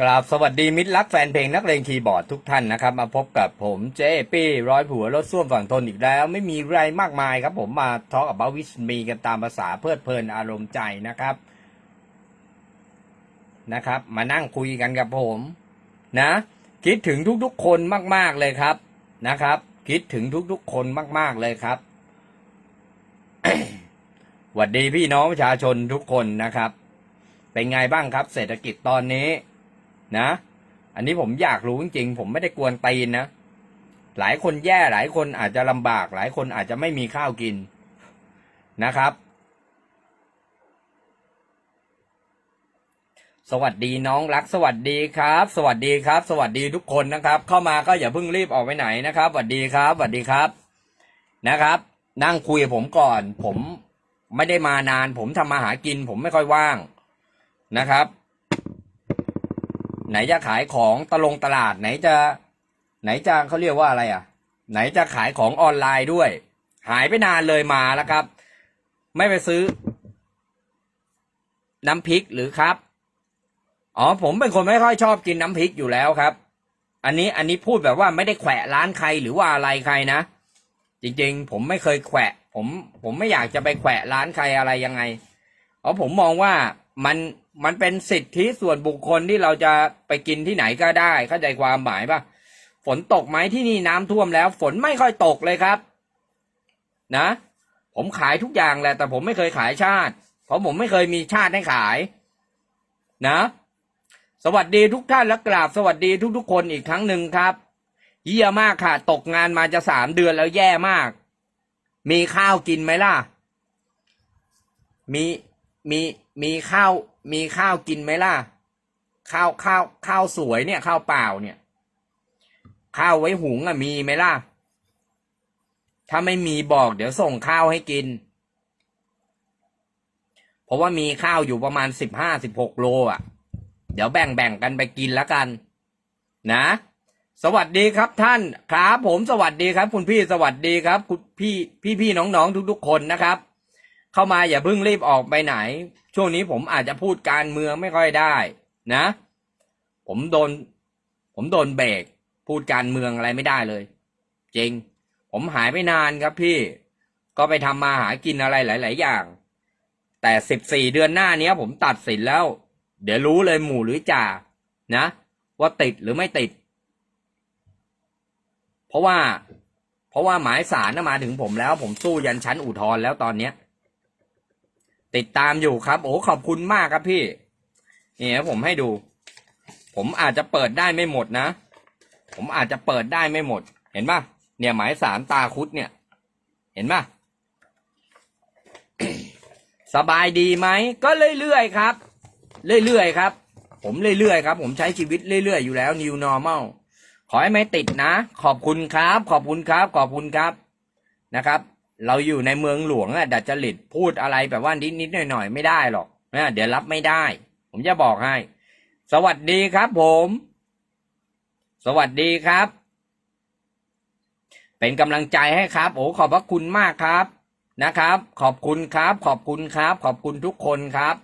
กราบสวัสดีมิตรรักแฟนเพลงนักเลงคีย์บอร์ดทุกท่านนะครับ มาพบกับผมเจ๊ปี้ร้อยผัวรถส้วมฝั่งทนอีกแล้ว ไม่มีอะไรมากมายครับ ผมมาทอ k กับ o u t วิสมีกันตามภาษาเพลิดเพลินอารมณ์ใจนะครับ นะครับ มานั่งคุยกันกับผม นะ คิดถึงทุกๆคนมาก ๆเลยครับนะครับ คิดถึงทุกๆคนมาก ๆเลยครับหวัดดีพี่น้องประชาชนทุกคนนะครับ เป็นไงบ้างครับ เศรษฐกิจตอนนี้ นะ อันนี้ผมอยากรู้จริงๆ ผมไม่ได้กวนตีนนะ หลายคนแย่หลายคนอาจจะลำบาก หลายคนอาจจะไม่มีข้าวกินนะครับ สวัสดีน้องรัก สวัสดีครับ สวัสดีครับ สวัสดีทุกคนนะครับ เข้ามาก็อย่าเพิ่งรีบออกไปไหนนะครับสวัสดีครับสวัสดีครับนะครับ นั่งคุยกับผมก่อน ผมไม่ได้มานาน ผมทำมาหากิน ผมไม่ค่อยว่างนะครับ ไหนจะขายของตะลงตลาด ไหนจะ ไหนจะเขาเรียกว่าอะไรอะ ไหนจะขายของออนไลน์ด้วย หายไปนานเลยมาแล้วครับ ไม่ไปซื้อ น้ำพริกหรือครับอ๋อผมเป็นคนไม่ค่อยชอบกินน้ำพริกอยู่แล้วครับ อันนี้อันนี้พูดแบบว่าไม่ได้แขวะร้านใครหรือว่าอะไรใครนะ จริงๆ ผมไม่เคยแขวะ ผม ผมไม่อยากจะไปแขวะร้านใครอะไรยังไงเพราะผมมองว่ามัน มันเป็นสิทธิส่วนบุคคลที่เราจะไปกินที่ไหนก็ได้ เข้าใจความหมายปะฝนตกไหมที่นี่น้ำท่วมแล้ว ฝนไม่ค่อยตกเลยครับ นะ ผมขายทุกอย่างแหละแต่ผมไม่เคยขายชาติ เพราะผมไม่เคยมีชาติให้ขาย นะ สวัสดีทุกท่านและกราบสวัสดีทุกๆคนอีกครั้งหนึ่งครับ เยี่ยมากค่ะ ตกงานมาจะสามเดือนแล้วแย่มาก มีข้าวกินไหมล่ะ มีมีมีข้าว มีข้าวกินไหมล่ะ ข้าวข้าวข้าวสวยเนี่ยข้าวเปล่าเนี่ย ข้าวไว้หุงอะมีไหมล่ะ ถ้าไม่มีบอกเดี๋ยวส่งข้าวให้กิน เพราะว่ามีข้าวอยู่ประมาณสิบห้าสิบหกโลอะ เดี๋ยวแบ่งแบ่งกันไปกินแล้วกัน นะ สวัสดีครับท่านครับผมสวัสดีครับ คุณพี่สวัสดีครับ คุณพี่พี่พี่น้องน้องทุกๆคนนะครับ เข้ามาอย่าเพิ่งรีบออกไปไหน ช่วงนี้ผมอาจจะพูดการเมืองไม่ค่อยได้นะ ผมโดน ผมโดนเบรกพูดการเมืองอะไรไม่ได้เลย จริง ผมหายไปนานครับพี่ ก็ไปทำมาหากินอะไรหลาย ๆ อย่าง แต่สิบสี่เดือนหน้านี้ผมตัดสินแล้ว เดี๋ยวรู้เลยหมู่หรือจ่านะ ว่าติดหรือไม่ติด เพราะว่า เพราะว่าหมายสารนะมาถึงผมแล้ว ผมสู้ยันชั้นอุทธรณ์แล้วตอนเนี้ย ติดตามอยู่ครับ โอ้ขอบคุณมากครับพี่นี่ผมให้ดู ผมอาจจะเปิดได้ไม่หมดนะ ผมอาจจะเปิดได้ไม่หมด เห็นปะเนี่ยหมายสารตาคุดเนี่ย เห็นปะสบายดีไหมก็เรื่อยๆครับ เรื่อยๆครับ ผมเรื่อยๆครับ ผมใช้ชีวิตเรื่อยๆอยู่แล้ว new normal ขอให้ไม่ติดนะ ขอบคุณครับ ขอบคุณครับ ขอบคุณครับนะครับ เราอยู่ในเมืองหลวงอะดัดจริตพูดอะไรแบบว่านิดๆหน่อยๆไม่ได้หรอกนะเดี๋ยวรับไม่ได้ ผมจะบอกให้ สวัสดีครับผม สวัสดีครับ เป็นกำลังใจให้ครับ โอ้ขอบพระคุณมากครับนะครับ ขอบคุณครับ ขอบคุณครับ ขอบคุณทุกคนครับ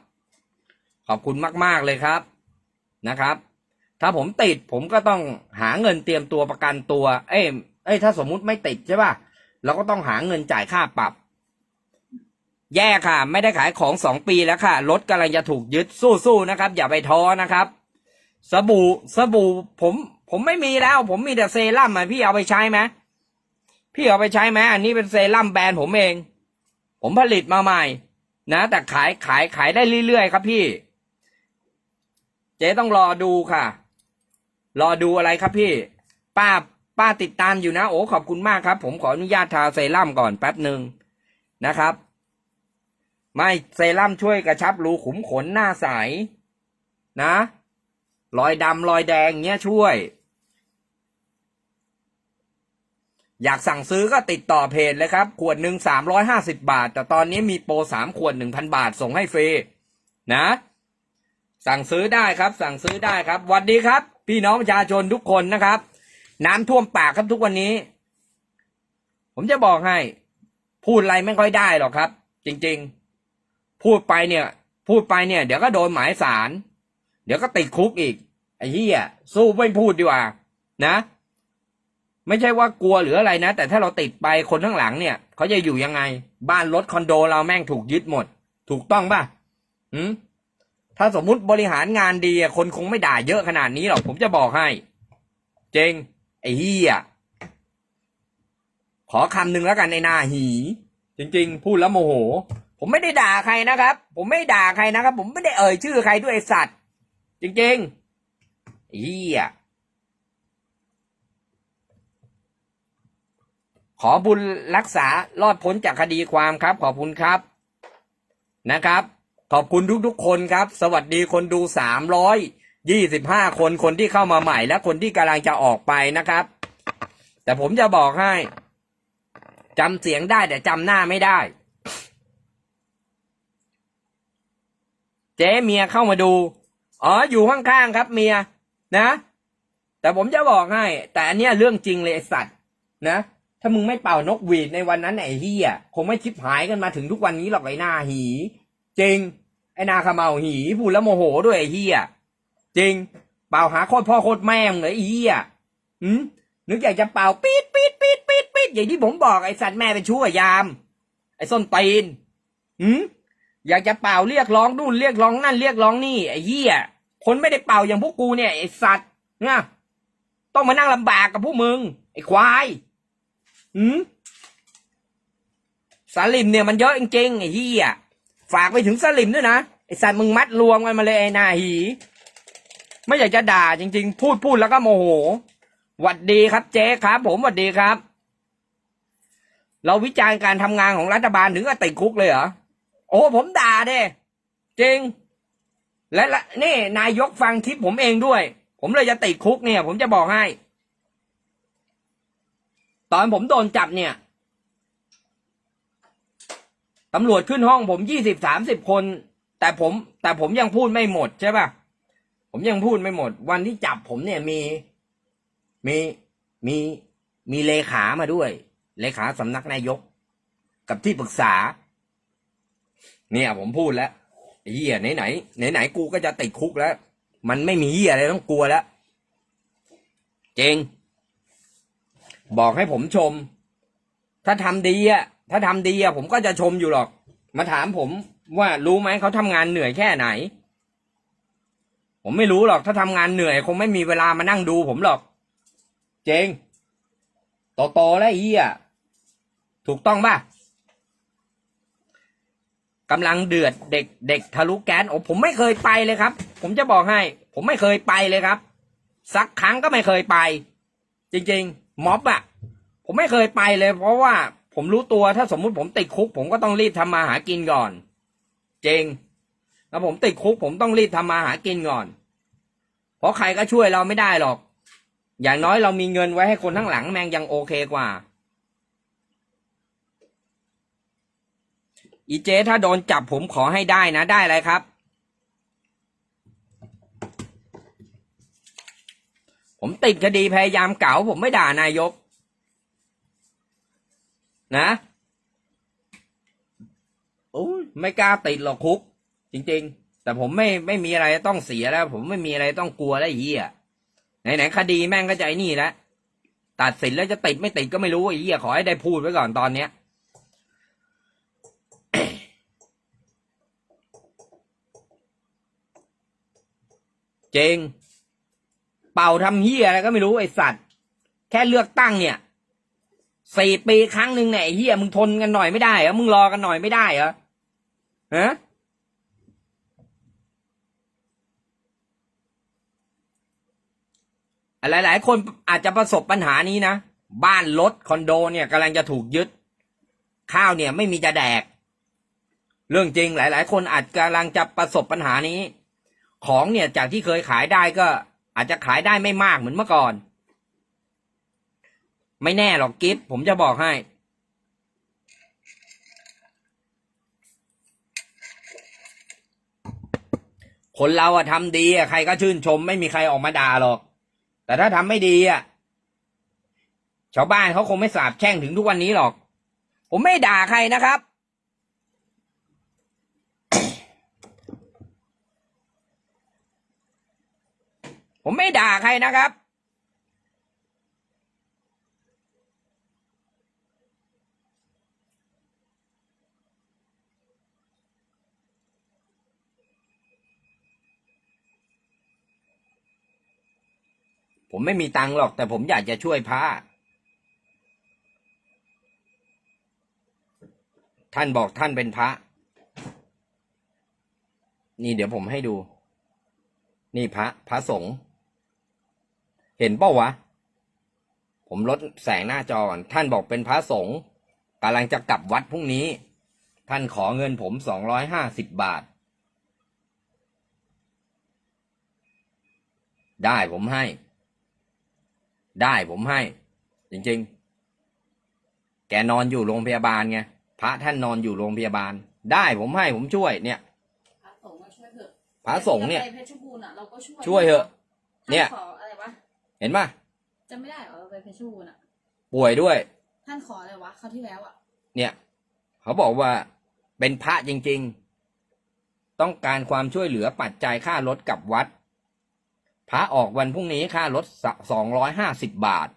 ขอบคุณมาก ๆ เลยครับนะครับ ถ้าผมติดผมก็ต้องหาเงินเตรียมตัวประกันตัว เอ้ยเอ้ยถ้าสมมุติไม่ติดใช่ป่ะ เราก็ต้องหาเงินจ่ายค่าปรับ แย่ค่ะ ไม่ได้ขายของสองปีแล้วค่ะ รถกำลังจะถูกยึดสู้ๆนะครับ อย่าไปท้อนะครับ สบู่สบู่ผมผมไม่มีแล้ว ผมมีแต่เซรั่มอะพี่เอาไปใช้ไหมพี่เอาไปใช้ไหมอันนี้เป็นเซรั่มแบรนด์ผมเอง ผมผลิตมาใหม่ นะ แต่ขายขายขายได้เรื่อยๆครับพี่ เจ๊ต้องรอดูค่ะ รอดูอะไรครับพี่ ป้า ป้าติดตามอยู่นะ โอ้ขอบคุณมากครับ ผมขออนุญาตทาเซรั่มก่อนแป๊บหนึ่งนะครับ ไม่เซรั่มช่วยกระชับรูขุมขนหน้าใสนะ รอยดำรอยแดงเงี้ยช่วย อยากสั่งซื้อก็ติดต่อเพจเลยครับ ขวดหนึ่งสามร้อยห้าสิบาท แต่ตอนนี้มีโปรสามขวดหนึ่งพันบาทส่งให้ฟรีนะ สั่งซื้อได้ครับ สั่งซื้อได้ครับ วัสดีครับ พี่น้องประชาชนทุกคนนะครับ น้ำท่วมปากครับทุกวันนี้ ผมจะบอกให้ พูดอะไรไม่ค่อยได้หรอกครับ จริง ๆ พูดไปเนี่ย พูดไปเนี่ย เดี๋ยวก็โดนหมายสาร เดี๋ยวก็ติดคุกอีก ไอ้เหี้ยสู้ไม่พูดดีกว่า นะ ไม่ใช่ว่ากลัวหรืออะไรนะ แต่ถ้าเราติดไปคนข้างหลังเนี่ยเขาจะอยู่ยังไง บ้านรถคอนโดเราแม่งถูกยึดหมด ถูกต้องป่ะืมถ้าสมมุติบริหารงานดีคนคงไม่ด่าเยอะขนาดนี้หรอกผมจะบอกให้ เจง ไอ้เหี้ยขอคำหนึ่งแล้วกันในหน้าหี จริง ๆ พูดแล้วโมโห ผมไม่ได้ด่าใครนะครับ ผมไม่ได้ด่าใครนะครับ ผมไม่ได้เอ่ยชื่อใครด้วยไอ้สัตว์ จริงๆไอ้เหี้ยขอบุญรักษารอดพ้นจากคดีความครับ ขอบคุณครับนะครับ ขอบคุณทุกๆคนครับ สวัสดีคนดูสามร้อย ยี่สิบห้าคนคนที่เข้ามาใหม่และคนที่กำลังจะออกไปนะครับ แต่ผมจะบอกให้จำเสียงได้แต่จำหน้าไม่ได้ เจ๊เมียเข้ามาดู อ๋อ อยู่ข้างๆครับเมีย นะ แต่ผมจะบอกให้ แต่อันเนี้ยเรื่องจริงเลยไอสัตว์ นะ ถ้ามึงไม่เป่านกหวีดในวันนั้นไอ้เฮียคงไม่ชิบหายกันมาถึงทุกวันนี้หรอกไอ้หน้าหี จริง ไอ้นาขมเมาหีพูดแล้วโมโหด้วยไอ้เฮีย จริง เป่าหาโคตรพ่อโคตรแม่งเลยไอ้เฮียหืมนึกอยากจะเป่าปี๊ดปี๊ดปี๊ดปี๊ดปี๊ดอย่างที่ผมบอกไอ้สัตว์แม่เป็นชั่วยาม ไอ้ส้นตีนหืมอยากจะเป่าเรียกร้องนู่นเรียกร้องนั่นเรียกร้องนี่ไอ้เฮียคนไม่ได้เป่าอย่างพวกกูเนี่ยไอ้สัตว์นี่ต้องมานั่งลำบากกับพวกมึง ไอ้ควายหืมสลิมเนี่ยมันเยอะจริงๆไอ้เฮียฝากไปถึงสลิมด้วยนะไอ้สัตว์มึงมัดรวมกันมาเลยไอ้หนาหี ไม่อยากจะด่าจริง ๆ พูดพูดแล้วก็โมโหหวัดดีครับเจ๊ครับ ผมหวัดดีครับ เราวิจารณ์การทำงานของรัฐบาลถึงกับติดคุกเลยเหรอโอ้ผมด่าเด้จริง และละนี่นายกฟังคลิปผมเองด้วย ผมเลยจะติดคุกเนี่ย ผมจะบอกให้ ตอนผมโดนจับเนี่ยตำรวจขึ้นห้องผมยี่สิบสามสิบคน แต่ผม แต่ผมยังพูดไม่หมดใช่ป่ะ ผมยังพูดไม่หมด วันที่จับผมเนี่ยมี มีมีมีเลขามาด้วย เลขาสำนักนายก กับที่ปรึกษา เนี่ย ผมพูดแล้วเฮียไหนไหนไหนไหนกูก็จะติดคุกแล้ว มันไม่มีเฮียอะไรต้องกลัวแล้วเจงบอกให้ผมชม ถ้าทำดีอะถ้าทำดีอะผมก็จะชมอยู่หรอก มาถามผมว่ารู้ไหมเขาทำงานเหนื่อยแค่ไหน ผมไม่รู้หรอกถ้าทำงานเหนื่อย คงไม่มีเวลามานั่งดูผมหรอก เจงโตโตแล้วเฮียถูกต้องป่ะกำลังเดือดเด็กเด็กทะลุแก๊สโอ้ผมไม่เคยไปเลยครับ ผมจะบอกให้ ผมไม่เคยไปเลยครับ สักครั้งก็ไม่เคยไป จริง ๆม็อบอะผมไม่เคยไปเลย เพราะว่าผมรู้ตัวถ้าสมมุติผมติดคุก ผมก็ต้องรีบทำมาหากินก่อนจริง แล้วผมติดคุกผมต้องรีบทำมาหากินก่อน เพราะใครก็ช่วยเราไม่ได้หรอก อย่างน้อยเรามีเงินไว้ให้คนข้างหลังแม่งยังโอเคกว่า อีเจถ้าโดนจับผมขอให้ได้นะได้อะไรครับ ผมติดคดีพยายามเก่าผมไม่ด่านายก นะโอ้ยไม่กล้าติดหรอกคุก จริง ๆ แต่ผมไม่ไม่มีอะไรต้องเสียแล้ว ผมไม่มีอะไรต้องกลัวแล้วไอ้เหี้ยไหนๆคดีแม่งก็จะไอ้นี่แล้วตัดสินแล้วจะติดไม่ติดก็ไม่รู้ไอ้เหี้ยขอให้ได้พูดไว้ก่อนตอนเนี้ยเจงเป่าทำเหี้ยอะไรก็ไม่รู้ไอ้สัตว์ แค่เลือกตั้งเนี่ยสี่ปีครั้งหนึ่งเนี่ยไอ้เหี้ยมึงทนกันหน่อยไม่ได้เหรอมึงรอกันหน่อยไม่ได้เหรอฮะ หลาย ๆ คนอาจจะประสบปัญหานี้นะ บ้านรถคอนโดเนี่ยกำลังจะถูกยึด ข้าวเนี่ยไม่มีจะแดก เรื่องจริงหลาย ๆ คนอาจกำลังจะประสบปัญหานี้ ของเนี่ยจากที่เคยขายได้ก็ อาจจะขายได้ไม่มากเหมือนเมื่อก่อน ไม่แน่หรอกกิฟผมจะบอกให้คนเราอะทำดีอะใครก็ชื่นชมไม่มีใครออกมาด่าหรอก แต่ถ้าทำไม่ดีอะชาวบ้านเขาคงไม่สาบแช่งถึงทุกวันนี้หรอก ผมไม่ด่าใครนะครับ ผมไม่ด่าใครนะครับ ผมไม่มีตังค์หรอก แต่ผมอยากจะช่วยพระท่านบอกท่านเป็นพระ นี่เดี๋ยวผมให้ดู นี่พระพระสงฆ์เห็นเป้าวะ ผมลดแสงหน้าจอก่อนท่านบอกเป็นพระสงฆ์กำลังจะกลับวัดพรุ่งนี้ ท่านขอเงินผมสองร้อยห้าสิบบาท ได้ผมให้ ได้ผมให้ จริงๆ แกนอนอยู่โรงพยาบาลไงพระท่านนอนอยู่โรงพยาบาล ได้ผมให้ผมช่วยเนี่ย พระสงฆ์มาช่วยเถอะพระสงฆ์เนี่ย ไปเพชรบูรณ์อะเราก็ช่วยช่วยเถอะ เนี่ย ท่านขออะไรวะเห็นปะจำไม่ได้เหรอเราไปเพชรบูรณ์อะ ป่วยด้วย ท่านขออะไรวะคราวที่แล้วอะเนี่ย เขาบอกว่าเป็นพระจริง ๆ ต้องการความช่วยเหลือปัจจัยค่ารถกลับวัด พระออกวันพรุ่งนี้ค่ารถสองร้อยห้าสิบบาท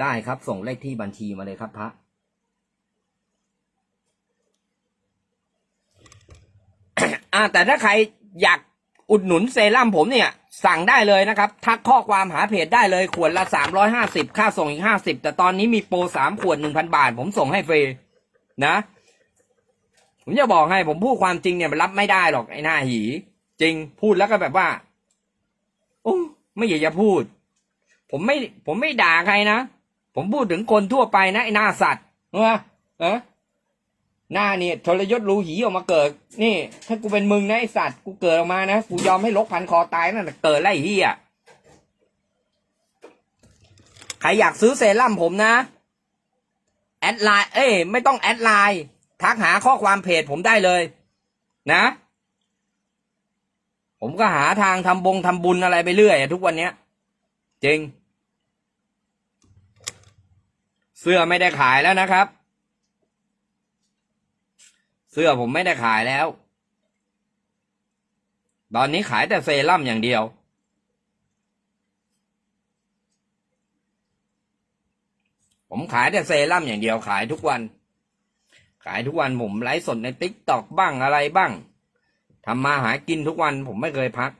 ได้ครับส่งเลขที่บัญชีมาเลยครับพระอ่าแต่ถ้าใครอยากอุดหนุนเซรั่มผมเนี่ย สั่งได้เลยนะครับ ทักข้อความหาเพจได้เลย ขวดละสามร้อยห้าสิบค่าส่งอีกห้าสิบแต่ตอนนี้มีโปรสามขวดหนึ่งพันบาท ผมส่งให้ฟรีนะ ผมจะบอกให้ผมพูดความจริงเนี่ยมันรับไม่ได้หรอกไอ้หน้าหี จริงพูดแล้วก็แบบว่าโอ้ไม่อยากจะพูด ผมไม่ ผมไม่ด่าใครนะ ผมพูดถึงคนทั่วไปนะไอ้หน้าสัตว์เออเออหน้าเนี่ยทรยศรูหีออกมาเกิด นี่ ถ้ากูเป็นมึงนะไอสัตว์กูเกิดออกมานะกูยอมให้ลกพันคอตายนั่นเกิดไล่เฮียใครอยากซื้อเซรั่มผมนะ แอดไลน์เอ้ยไม่ต้องแอดไลน์ ทักหาข้อความเพจผมได้เลย นะ ผมก็หาทางทำบงทำบุญอะไรไปเรื่อยทุกวันนี้จริง เสื้อไม่ได้ขายแล้วนะครับ เสื้อผมไม่ได้ขายแล้ว ตอนนี้ขายแต่เซรั่มอย่างเดียวผมขายแต่เซรั่มอย่างเดียวขายทุกวัน ขายทุกวันผมไลฟ์สดในติ๊กตอกบ้างอะไรบ้างทำมาหากินทุกวันผมไม่เคยพัก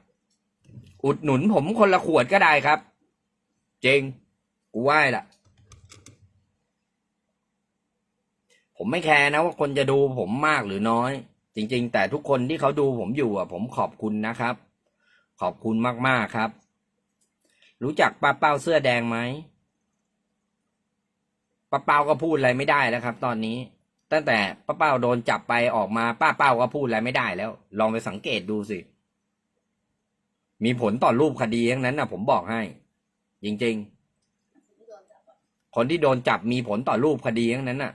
อุดหนุนผมคนละขวดก็ได้ครับจริงกูไหว้ละผมไม่แคร์นะว่าคนจะดูผมมากหรือน้อย จริง ๆ แต่ทุกคนที่เขาดูผมอยู่อะ ผมขอบคุณนะครับ ขอบคุณมากๆครับ รู้จักป้าเป้าเสื้อแดงไหมป้าเป้าก็พูดอะไรไม่ได้แล้วครับ ตอนนี้ ตั้งแต่ป้าเป้าโดนจับไปออกมาป้าเป้าก็พูดอะไรไม่ได้แล้ว ลองไปสังเกตดูสิ มีผลต่อรูปคดีทั้งนั้นนะผมบอกให้ จริงๆที่โดนจับอะคนที่โดนจับมีผลต่อรูปคดีทั้งนั้นน่ะ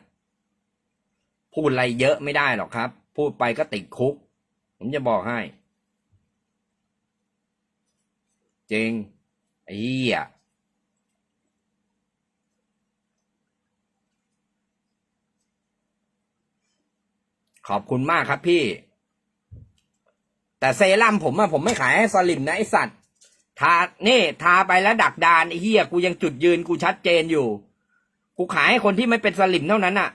พูดอะไรเยอะไม่ได้หรอกครับ พูดไปก็ติดคุก ผมจะบอกให้ จริงไอ้เหี้ย ขอบคุณมากครับพี่ แต่เซรั่มผมอะผมไม่ขายให้สลิมนะไอสัตว์ทานี่ทาไปแล้วดักดานไอเหี้ยกูยังจุดยืนกูชัดเจนอยู่ กูขายให้คนที่ไม่เป็นสลิมเท่านั้นน่ะ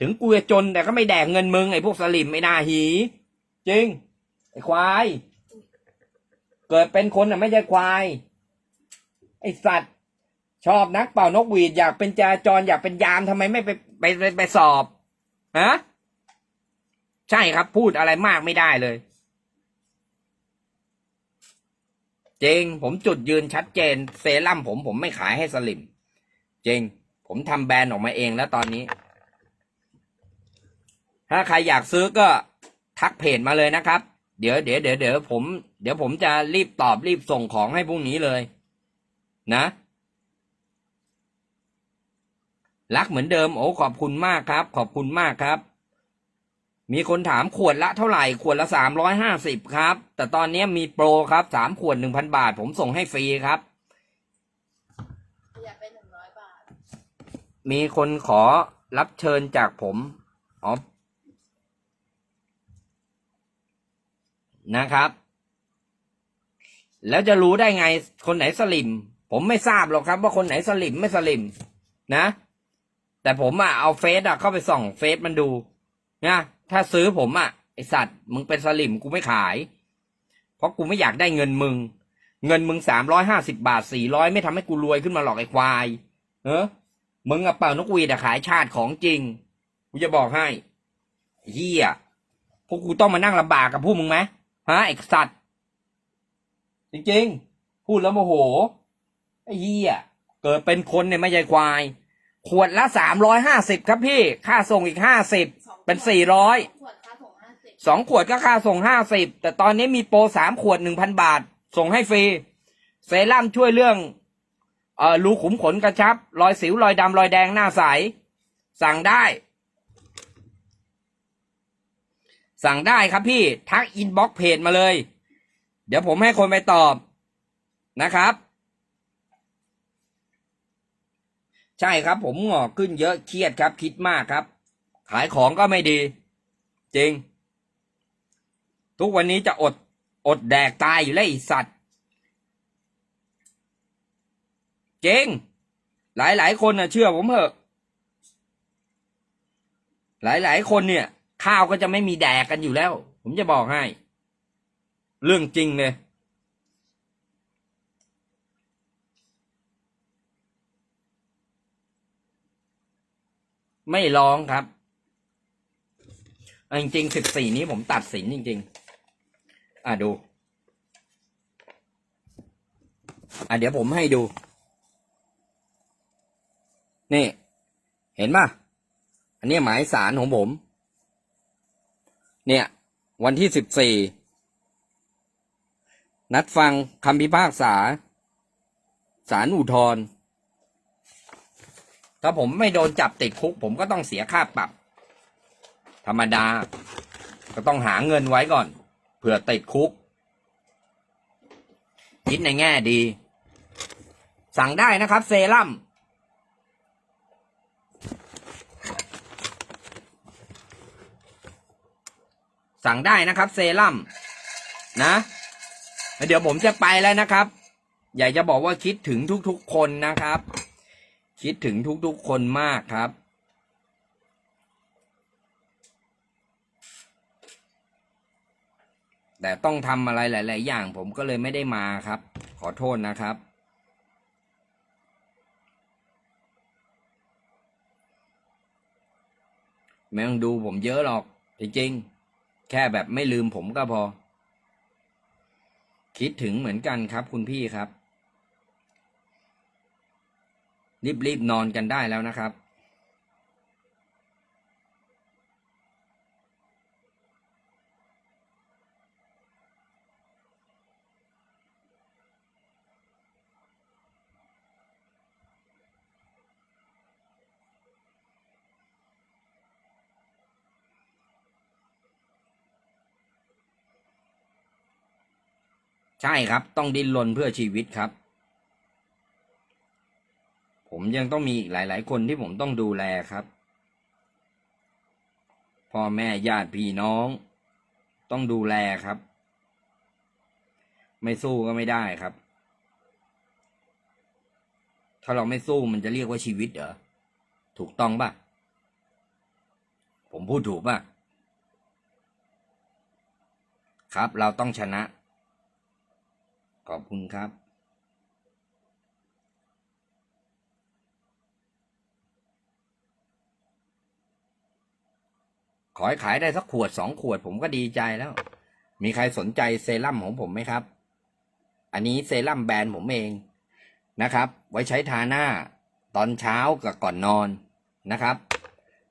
ถึงกูจะจนแต่ก็ไม่แดกเงินมึงไอพวกสลิมไม่น่าหี จริง ไอควาย เกิดเป็นคนอะไม่ใช่ควาย ไอสัตว์ชอบนักเป่านกหวีดอยากเป็นจราจรอยากเป็นยามทำไมไม่ไปไปไปไปสอบฮะ ใช่ครับ พูดอะไรมากไม่ได้เลยจริงผมจุดยืนชัดเจน เซรั่มผมผมไม่ขายให้สลิมจริง ผมทำแบรนด์ออกมาเองแล้วตอนนี้ ถ้าใครอยากซื้อก็ทักเพจมาเลยนะครับ เดี๋ยวเดี๋ยวเดี๋ยวเดี๋ยวผม เดี๋ยวผมจะรีบตอบรีบส่งของให้พรุ่งนี้เลย นะ รักเหมือนเดิม โอ้ขอบคุณมากครับ ขอบคุณมากครับ มีคนถามขวดละเท่าไหร่ ขวดละสามร้อยห้าสิบครับ แต่ตอนนี้มีโปรครับสามขวดหนึ่งพันบาท ผมส่งให้ฟรีครับ อยากเป็นหนึ่งร้อยบาท มีคนขอรับเชิญจากผม อ๋อ นะครับ แล้วจะรู้ได้ไงคนไหนสลิม ผมไม่ทราบหรอกครับ ว่าคนไหนสลิมไม่สลิม นะ แต่ผมอะเอาเฟซอะเข้าไปส่องเฟซมันดูนะ ถ้าซื้อผมอะไอสัตว์มึงเป็นสลิมกูไม่ขาย เพราะกูไม่อยากได้เงินมึง เงินมึงสามร้อยห้าสิบาทสี่ร้อยไม่ทำให้กูรวยขึ้นมาหรอกไอควาย เออมึงอะเป่านกหวีดขายชาติของจริง กูจะบอกให้เฮียพวกกูต้องมานั่งลำบากกับพวกมึงไหมฮะไอสัตว์ จริงๆ พูดแล้วโมโห ไอ้เฮียเกิดเป็นคนเนี่ยไม่ใช่ควาย ขวดละสามร้อยห้าสิบครับพี่ ค่าส่งอีกห้าสิบ เป็นสี่ร้อยขวดค่าส่งห้าสิบสองขวดก็ค่าส่งห้าสิบแต่ตอนนี้มีโปรสามขวดหนึ่งพันบาท ส่งให้ฟรี เซรั่มช่วยเรื่องเอ่อรูขุมขนกระชับ รอยสิวรอยดำรอยแดงหน้าใส สั่งได้ สั่งได้ครับพี่ ทักอินบ็อกเพจมาเลย เดี๋ยวผมให้คนไปตอบนะครับ ใช่ครับผมหงอกขึ้นเยอะเครียดครับคิดมากครับ ขายของก็ไม่ดี จริง ทุกวันนี้จะอดอดแดกตายอยู่แล้วไอสัตว์จริงหลายหลายคนนะเชื่อผมเถอะ หลายหลายๆคนเนี่ย ข้าวก็จะไม่มีแดกกันอยู่แล้ว ผมจะบอกให้ เรื่องจริงเลยไม่ร้องครับ เอาจริงๆสิบสี่นี้ผมตัดสินจริง ๆ อะดู อะเดี๋ยวผมให้ดู นี่ เห็นป่ะ อันนี้หมายสารของผม เนี่ย วันที่สิบสี่นัดฟังคำพิพากษาศาลอุทธรณ์ถ้าผมไม่โดนจับติดคุก ผมก็ต้องเสียค่าปรับ ธรรมดา ก็ต้องหาเงินไว้ก่อน เผื่อติดคุก คิดในแง่ดี สั่งได้นะครับเซรั่มสั่งได้นะครับเซรั่มนะเดี๋ยวผมจะไปแล้วนะครับ อยากจะบอกว่าคิดถึงทุกๆคนนะครับ คิดถึงทุกๆคนมากครับ แต่ต้องทำอะไรหลาย ๆ อย่าง ผมก็เลยไม่ได้มาครับ ขอโทษนะครับ ไม่ต้องดูผมเยอะหรอก จริง ๆ แค่แบบไม่ลืมผมก็พอ คิดถึงเหมือนกันครับ คุณพี่ครับ รีบ ๆ นอนกันได้แล้วนะครับ ใช่ครับ ต้องดิ้นรนเพื่อชีวิตครับ ผมยังต้องมีอีกหลาย ๆ คนที่ผมต้องดูแลครับ พ่อแม่ญาติพี่น้อง ต้องดูแลครับ ไม่สู้ก็ไม่ได้ครับ ถ้าเราไม่สู้มันจะเรียกว่าชีวิตเหรอ ถูกต้องป่ะ ผมพูดถูกป่ะ ครับ เราต้องชนะ ขอบคุณครับขอให้ขายได้สักขวดสองขวดผมก็ดีใจแล้ว มีใครสนใจเซรั่มของผมไหมครับ อันนี้เซรั่มแบรนด์ผมเองนะครับ ไว้ใช้ทาหน้าตอนเช้ากับก่อนนอนนะครับ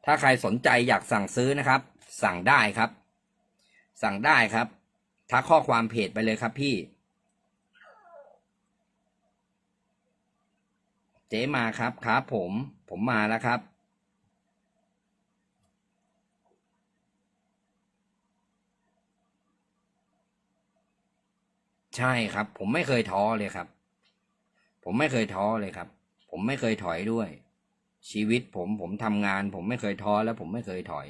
ถ้าใครสนใจอยากสั่งซื้อนะครับ สั่งได้ครับ สั่งได้ครับ ทักข้อความเพจไปเลยครับพี่ เจ๊มาครับครับผม ผมมาแล้วครับ ใช่ครับ ผมไม่เคยท้อเลยครับ ผมไม่เคยท้อเลยครับ ผมไม่เคยถอยด้วย ชีวิตผมผมทำงาน ผมไม่เคยท้อและผมไม่เคยถอย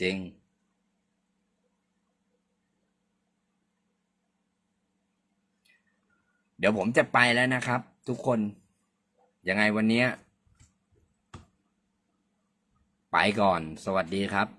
จริง เดี๋ยวผมจะไปแล้วนะครับ ทุกคน ยังไงวันนี้ ไปก่อน สวัสดีครับ